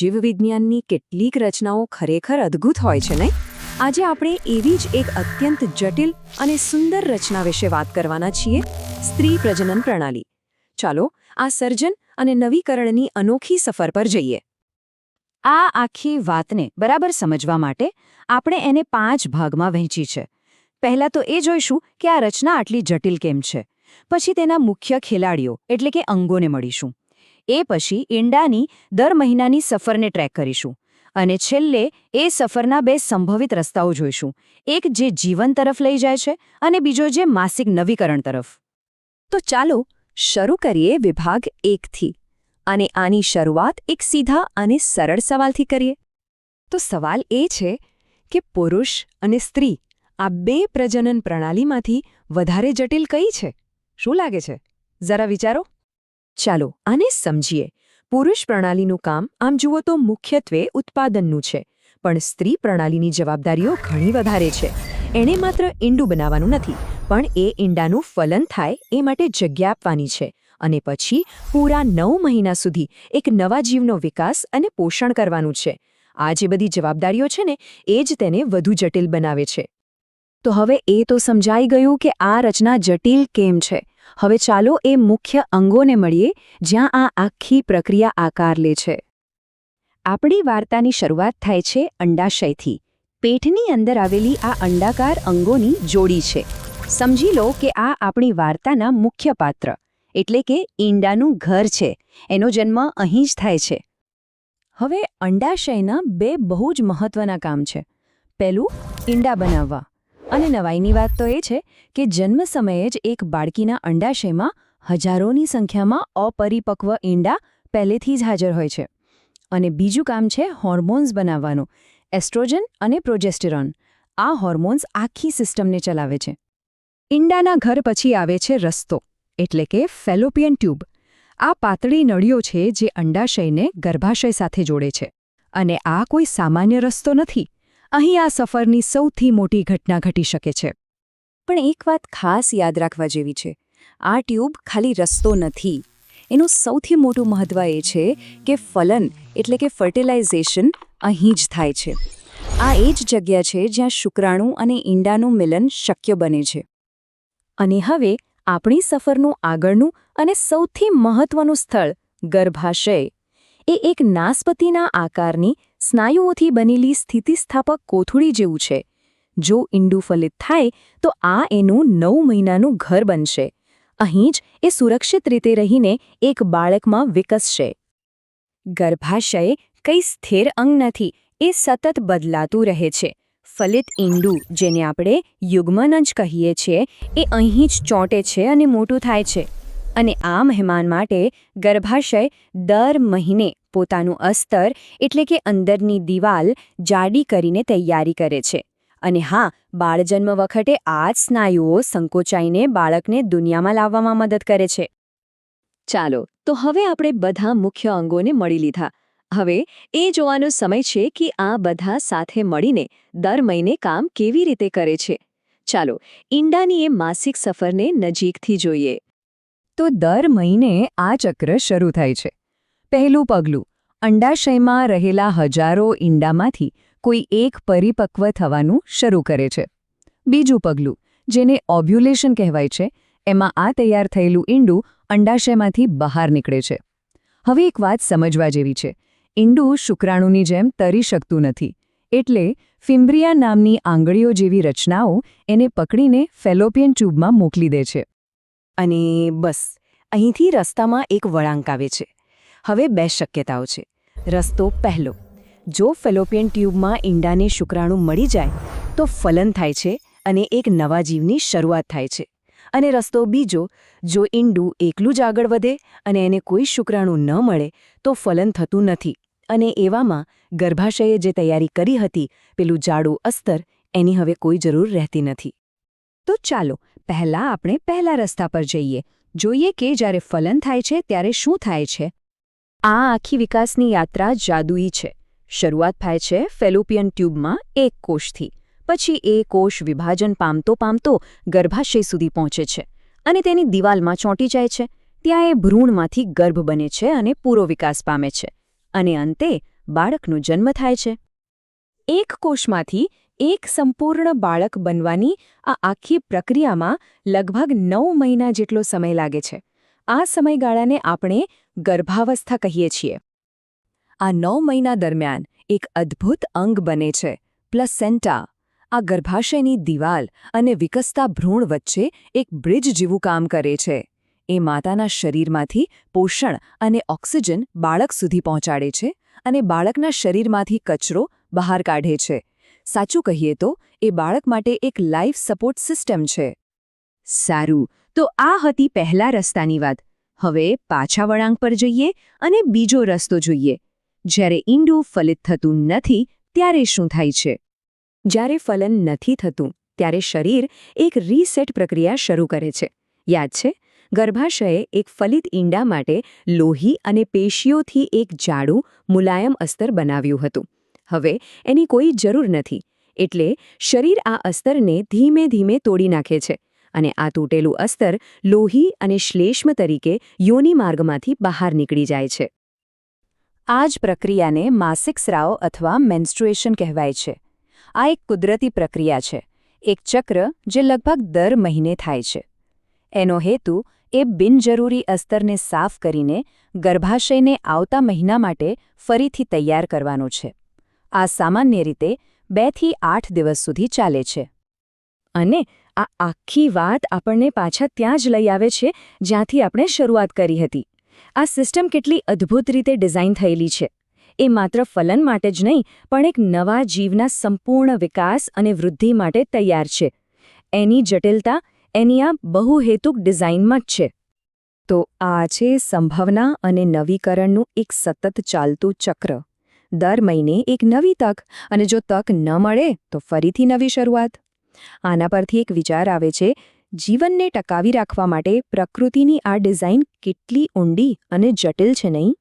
જીવવિજ્ઞાનની કેટલીક રચનાઓ ખરેખર અદ્ભુત હોય છે, નહીં? આજે આપણે એવી જ એક અત્યંત જટિલ અને સુંદર રચના વિશે વાત કરવાના છીએ, સ્ત્રી પ્રજનન પ્રણાલી. ચાલો, આ સર્જન અને નવીકરણની અનોખી સફર પર જઈએ. આ આખી વાતને બરાબર સમજવા માટે આપણે એને પાંચ ભાગમાં વહેંચી છે. પહેલા તો એ જોઈશું કે આ રચના આટલી જટિલ કેમ છે. પછી તેના મુખ્ય ખેલાડીઓ, એટલે કે અંગોને મળીશું. એ પછી ઈંડાની દર મહિનાની સફરને ટ્રેક કરીશું અને છેલ્લે એ સફરના બે સંભવિત રસ્તાઓ જોઈશું. એક જે જીવન તરફ લઈ જાય છે અને બીજો જે માસિક નવીકરણ તરફ. તો ચાલો શરૂ કરીએ વિભાગ એકથી અને આની શરૂઆત એક સીધા અને સરળ સવાલથી કરીએ. તો સવાલ એ છે કે પુરુષ અને સ્ત્રી આ બે પ્રજનન પ્રણાલીમાંથી વધારે જટિલ કઈ છે? શું લાગે છે? જરા વિચારો. ચાલો આને સમજીએ. પુરુષ પ્રણાલીનું કામ, આમ જુઓ તો મુખ્યત્વે ઉત્પાદનનું છે, પણ સ્ત્રી પ્રણાલીની જવાબદારીઓ ઘણી વધારે છે. એણે માત્ર ઈંડું બનાવવાનું નથી, પણ એ ઈંડાનું ફલન થાય એ માટે જગ્યા આપવાની છે અને પછી પૂરા નવ મહિના સુધી એક નવા જીવનો વિકાસ અને પોષણ કરવાનું છે. આ જે બધી જવાબદારીઓ છે ને, એ જ તેને વધુ જટિલ બનાવે છે. તો હવે એ તો સમજાઈ ગયું કે આ રચના જટિલ કેમ છે? હવે ચાલો એ મુખ્ય અંગોને મળીએ, જ્યાં આ આખી પ્રક્રિયા આકાર લે છે. આપણી વાર્તાની શરૂઆત થાય છે અંડાશયથી. પેટની અંદર આવેલી આ અંડાકાર અંગોની જોડી છે. સમજી લો કે આ આપણી વાર્તાના મુખ્ય પાત્ર, એટલે કે ઈંડાનું ઘર છે. એનો જન્મ અહીં જ થાય છે. હવે અંડાશયના બે બહુ જ મહત્વના કામ છે. પહેલું, ઈંડા બનાવવા. અને નવાઈની વાત તો એ છે કે જન્મ સમયે જ એક બાળકીના અંડાશયમાં હજારોની સંખ્યામાં અપરિપક્વ ઈંડા પહેલેથી જ હાજર હોય છે. અને બીજું કામ છે હોર્મોન્સ બનાવવાનું, એસ્ટ્રોજન અને પ્રોજેસ્ટેરોન. આ હોર્મોન્સ આખી સિસ્ટમને ચલાવે છે. ઈંડાના ઘર પછી આવે છે રસ્તો, એટલે કે ફેલોપિયન ટ્યુબ. આ પાતળી નળીઓ છે જે અંડાશયને ગર્ભાશય સાથે જોડે છે. અને આ કોઈ સામાન્ય રસ્તો નથી. અહીં આ સફરની સૌથી મોટી ઘટના ઘટી શકે છે. પણ એક વાત ખાસ યાદ રાખવા જેવી છે. આ ટ્યુબ ખાલી રસ્તો નથી. એનું સૌથી મોટું મહત્વ એ છે કે ફલન એટલે કે ફર્ટિલાઇઝેશન અહીં જ થાય છે. આ એ જ જગ્યા છે જ્યાં શુક્રાણુ અને ઈંડાનું મિલન શક્ય બને છે. અને હવે આપણી સફરનું આગળનું અને સૌથી મહત્વનું સ્થળ ગર્ભાશય એ એક નાસપતિના આકારની, સ્નાયુઓથી બનેલી સ્થિતિસ્થાપક કોથળી જેવું છે. જો ઈંડું ફલિત થાય, તો આ એનું નવ મહિનાનું ઘર બનશે. અહીં જ એ સુરક્ષિત રીતે રહીને એક બાળકમાં વિકસશે. ગર્ભાશય કંઈ સ્થિર અંગ નથી, એ સતત બદલાતું રહે છે. ફલિત ઈંડું, જેને આપણે યુગ્મનંજ કહીએ છીએ, એ અહીં જ ચોંટે છે અને મોટું થાય છે. અને આ મહેમાન માટે ગર્ભાશય દર મહિને પોતાનું અસ્તર એટલે કે અંદરની દિવાલ જાડી કરીને તૈયારી કરે છે. અને હા, બાળજન્મ વખતે આ જ સ્નાયુઓ સંકોચાઈને બાળકને દુનિયામાં લાવવામાં મદદ કરે છે. ચાલો, તો હવે આપણે બધા મુખ્ય અંગોને મળી લીધા. હવે એ જોવાનો સમય છે કે આ બધા સાથે મળીને દર મહિને કામ કેવી રીતે કરે છે. ચાલો, ઈંડાની એ માસિક સફરને નજીકથી જોઈએ. તો દર મહિને આ ચક્ર શરૂ થાય છે. પહેલું પગલું, અંડાશયમાં રહેલા હજારો ઈંડામાંથી કોઈ એક પરિપક્વ થવાનું શરૂ કરે છે. બીજું પગલું, જેને ઓબ્યુલેશન કહેવાય છે, એમાં આ તૈયાર થયેલું ઈંડું અંડાશયમાંથી બહાર નીકળે છે. હવે એક વાત સમજવા જેવી છે. ઈંડું શુક્રાણુની જેમ તરી શકતું નથી, એટલે ફિમ્બ્રિયા નામની આંગળીઓ જેવી રચનાઓ એને પકડીને ફેલોપિયન ટ્યુબમાં મોકલી દે છે. અને બસ, અહીંથી રસ્તામાં એક વળાંક આવે છે. હવે બે શક્યતાઓ છે. રસ્તો પહેલો, જો ફેલોપિયન ટ્યુબમાં ઈંડાને શુક્રાણુ મળી જાય, તો ફલન થાય છે અને એક નવા જીવની શરૂઆત થાય છે. અને રસ્તો બીજો, જો ઈંડું એકલું જ આગળ વધે અને એને કોઈ શુક્રાણુ ન મળે, તો ફલન થતું નથી. અને એવામાં ગર્ભાશયે જે તૈયારી કરી હતી, પેલું જાડું અસ્તર, એની હવે કોઈ જરૂર રહેતી નથી. તો ચાલો પહેલા આપણે પહેલા રસ્તા પર જઈએ. જોઈએ કે જ્યારે ફલન થાય છે, ત્યારે શું થાય છે? આ આખી વિકાસની યાત્રા જાદુઈ છે. શરૂઆત થાય છે ફેલોપિયન ટ્યુબમાં એક કોષથી. પછી એ કોષ વિભાજન પામતો પામતો ગર્ભાશય સુધી પહોંચે છે અને તેની દિવાલમાં ચોંટી જાય છે. ત્યાં એ ભ્રૂણમાંથી ગર્ભ બને છે અને પૂરો વિકાસ પામે છે. અને અંતે બાળકનો જન્મ થાય છે. એક કોષમાંથી એક સંપૂર્ણ બાળક બનવાની આ આખી પ્રક્રિયામાં લગભગ નવ મહિના જેટલો સમય લાગે છે. આ સમયગાળાને આપણે ગર્ભાવસ્થા કહીએ છીએ. આ નવ મહિના દરમિયાન એક અદ્ભુત અંગ બને છે, પ્લસેન્ટા. આ ગર્ભાશયની દિવાલ અને વિકસતા ભ્રૂણ વચ્ચે એક બ્રિજ જેવું કામ કરે છે. એ માતાના શરીરમાંથી પોષણ અને ઓક્સિજન બાળક સુધી પહોંચાડે છે અને બાળકના શરીરમાંથી કચરો બહાર કાઢે છે. સાચું કહીએ તો, એ બાળક માટે એક લાઈફ સપોર્ટ સિસ્ટમ છે. સારું, તો આ હતી પહેલા રસ્તાની વાત. હવે પાછા વળાંક પર જઈએ અને બીજો રસ્તો જોઈએ. જ્યારે ઈંડું ફલિત થતું નથી, ત્યારે શું થાય છે? જ્યારે ફલન નથી થતું, ત્યારે શરીર એક રીસેટ પ્રક્રિયા શરૂ કરે છે. યાદ છે? ગર્ભાશયે એક ફલિત ઈંડા માટે લોહી અને પેશીઓથી એક જાડું, મુલાયમ અસ્તર બનાવ્યું હતું. હવે એની કોઈ જરૂર નથી. એટલે શરીર આ અસ્તરને ધીમે ધીમે તોડી નાખે છે અને આ તૂટેલું અસ્તર લોહી અને શ્લેષ્મ તરીકે યોની માર્ગમાંથી બહાર નીકળી જાય છે. આ જ પ્રક્રિયાને માસિક સ્રાવ અથવા મેન્સ્ટ્રુએશન કહેવાય છે. આ એક કુદરતી પ્રક્રિયા છે, એક ચક્ર જે લગભગ દર મહિને થાય છે. એનો હેતુ એ બિનજરૂરી અસ્તરને સાફ કરીને ગર્ભાશયને આવતા મહિના માટે ફરીથી તૈયાર કરવાનો છે. આ સામાન્ય રીતે બેથી આઠ દિવસ સુધી ચાલે છે. અને આ આખી વાત આપણને પાછા ત્યાં જ લઈ આવે છે, જ્યાંથી આપણે શરૂઆત કરી હતી. આ સિસ્ટમ કેટલી અદ્ભુત રીતે ડિઝાઇન થયેલી છે. એ માત્ર ફલન માટે જ નહીં, પણ એક નવા જીવના સંપૂર્ણ વિકાસ અને વૃદ્ધિ માટે તૈયાર છે. એની જટિલતા, એની આ બહુહેતુક ડિઝાઇનમાં જ છે. તો આ છે સંભાવના અને નવીકરણનું એક સતત ચાલતું ચક્ર. દર મહિને એક નવી તક અને જો તક ન મળે તો ફરીથી નવી શરૂઆત. આના પરથી એક વિચાર આવે છે, જીવનને ટકાવી રાખવા માટે પ્રકૃતિની આ ડિઝાઇન કેટલી ઊંડી અને જટિલ છે નહીં?